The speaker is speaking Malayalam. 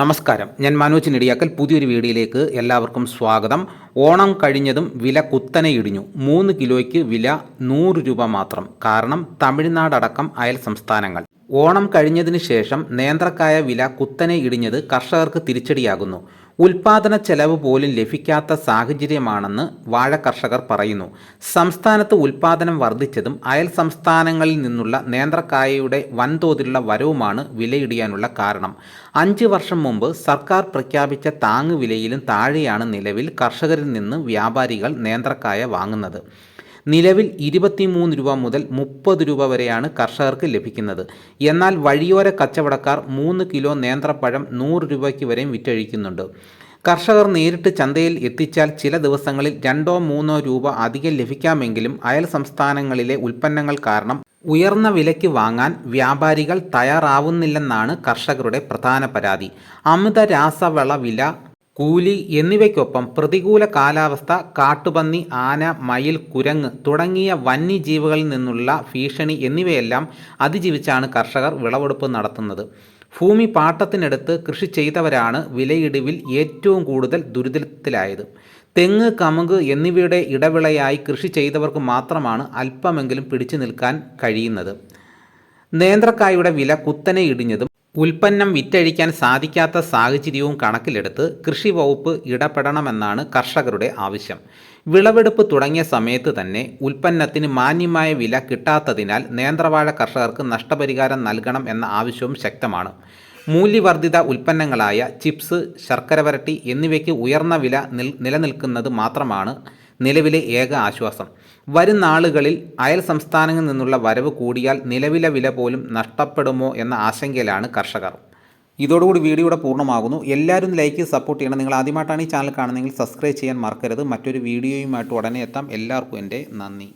നമസ്കാരം. ഞാൻ മനോജ് നെടിയാക്കൽ. പുതിയൊരു വീഡിയോയിലേക്ക് എല്ലാവർക്കും സ്വാഗതം. ഓണം കഴിഞ്ഞതും വില കുത്തനെ ഇടിഞ്ഞു. മൂന്ന് കിലോയ്ക്ക് വില നൂറ് രൂപ മാത്രം. കാരണം തമിഴ്നാടടക്കം അയൽ സംസ്ഥാനങ്ങൾ. ഓണം കഴിഞ്ഞതിന് ശേഷം നേന്ത്രക്കായ വില കുത്തനെ ഇടിഞ്ഞത് കർഷകർക്ക് തിരിച്ചടിയാകുന്നു. ഉൽപാദന ചെലവ് പോലും ലഭിക്കാത്ത സാഹചര്യമാണെന്ന് വാഴ കർഷകർ പറയുന്നു. സംസ്ഥാനത്ത് ഉൽപാദനം വർദ്ധിച്ചതും അയൽ സംസ്ഥാനങ്ങളിൽ നിന്നുള്ള നേന്ത്രക്കായയുടെ വൻതോതിലുള്ള വരവുമാണ് വിലയിടിയാനുള്ള കാരണം. അഞ്ച് വർഷം മുമ്പ് സർക്കാർ പ്രഖ്യാപിച്ച താങ്ങുവിലയിലും താഴെയാണ് നിലവിൽ കർഷകരിൽ നിന്ന് വ്യാപാരികൾ നേന്ത്രക്കായ വാങ്ങുന്നത്. നിലവിൽ ഇരുപത്തിമൂന്ന് രൂപ മുതൽ മുപ്പത് രൂപ വരെയാണ് കർഷകർക്ക് ലഭിക്കുന്നത്. എന്നാൽ വഴിയോര കച്ചവടക്കാർ മൂന്ന് കിലോ നേന്ത്രപ്പഴം നൂറ് രൂപയ്ക്ക് വരെയും വിറ്റഴിക്കുന്നുണ്ട്. കർഷകർ നേരിട്ട് ചന്തയിൽ എത്തിച്ചാൽ ചില ദിവസങ്ങളിൽ രണ്ടോ മൂന്നോ രൂപ അധികം ലഭിക്കാമെങ്കിലും അയൽ സംസ്ഥാനങ്ങളിലെ ഉൽപ്പന്നങ്ങൾ കാരണം ഉയർന്ന വിലയ്ക്ക് വാങ്ങാൻ വ്യാപാരികൾ തയ്യാറാവുന്നില്ലെന്നാണ് കർഷകരുടെ പ്രധാന പരാതി. അമിത രാസവള വില കൂലി എന്നിവയ്ക്കൊപ്പം പ്രതികൂല കാലാവസ്ഥ കാട്ടുപന്നി ആന മയിൽ കുരങ്ങ് തുടങ്ങിയ വന്യജീവികളിൽ നിന്നുള്ള ഭീഷണി എന്നിവയെല്ലാം അതിജീവിച്ചാണ് കർഷകർ വിളവെടുപ്പ് നടത്തുന്നത്. ഭൂമി പാട്ടത്തിനെടുത്ത് കൃഷി ചെയ്തവരാണ് വിലയിടിവിൽ ഏറ്റവും കൂടുതൽ ദുരിതത്തിലായത്. തെങ്ങ് കമുക് എന്നിവയുടെ ഇടവിളയായി കൃഷി ചെയ്തവർക്ക് മാത്രമാണ് അല്പമെങ്കിലും പിടിച്ചു നിൽക്കാൻ കഴിയുന്നത്. നേന്ത്രക്കായുടെ വില കുത്തനെ ഇടിഞ്ഞതും ഉൽപ്പന്നം വിറ്റഴിക്കാൻ സാധിക്കാത്ത സാഹചര്യവും കണക്കിലെടുത്ത് കൃഷി വകുപ്പ് ഇടപെടണമെന്നാണ് കർഷകരുടെ ആവശ്യം. വിളവെടുപ്പ് തുടങ്ങിയ സമയത്ത് തന്നെ ഉൽപ്പന്നത്തിന് മാന്യമായ വില കിട്ടാത്തതിനാൽ നേന്ത്രവാഴ കർഷകർക്ക് നഷ്ടപരിഹാരം നൽകണം എന്ന ആവശ്യവും ശക്തമാണ്. മൂല്യവർദ്ധിത ഉൽപ്പന്നങ്ങളായ ചിപ്സ് ശർക്കര വരട്ടി എന്നിവയ്ക്ക് ഉയർന്ന വില നിലനിൽക്കുന്നത് മാത്രമാണ് നിലവിലെ ഏക ആശ്വാസം. വരും നാളുകളിൽ അയൽ സംസ്ഥാനങ്ങളിൽ നിന്നുള്ള വരവ് കൂടിയാൽ നിലവിലെ വില പോലും നഷ്ടപ്പെടുമോ എന്ന ആശങ്കയിലാണ് കർഷകർ. ഇതോടുകൂടി വീഡിയോയുടെ പൂർണമാകുന്നു. എല്ലാവരും ലൈക്ക് സപ്പോർട്ട് ചെയ്യണം. നിങ്ങൾ ആദ്യമായിട്ടാണ് ഈ ചാനൽ കാണുന്നതെങ്കിൽ സബ്സ്ക്രൈബ് ചെയ്യാൻ മറക്കരുത്. മറ്റൊരു വീഡിയോയുമായിട്ട് ഉടനെ എത്താം. എല്ലാവർക്കും എന്റെ നന്ദി.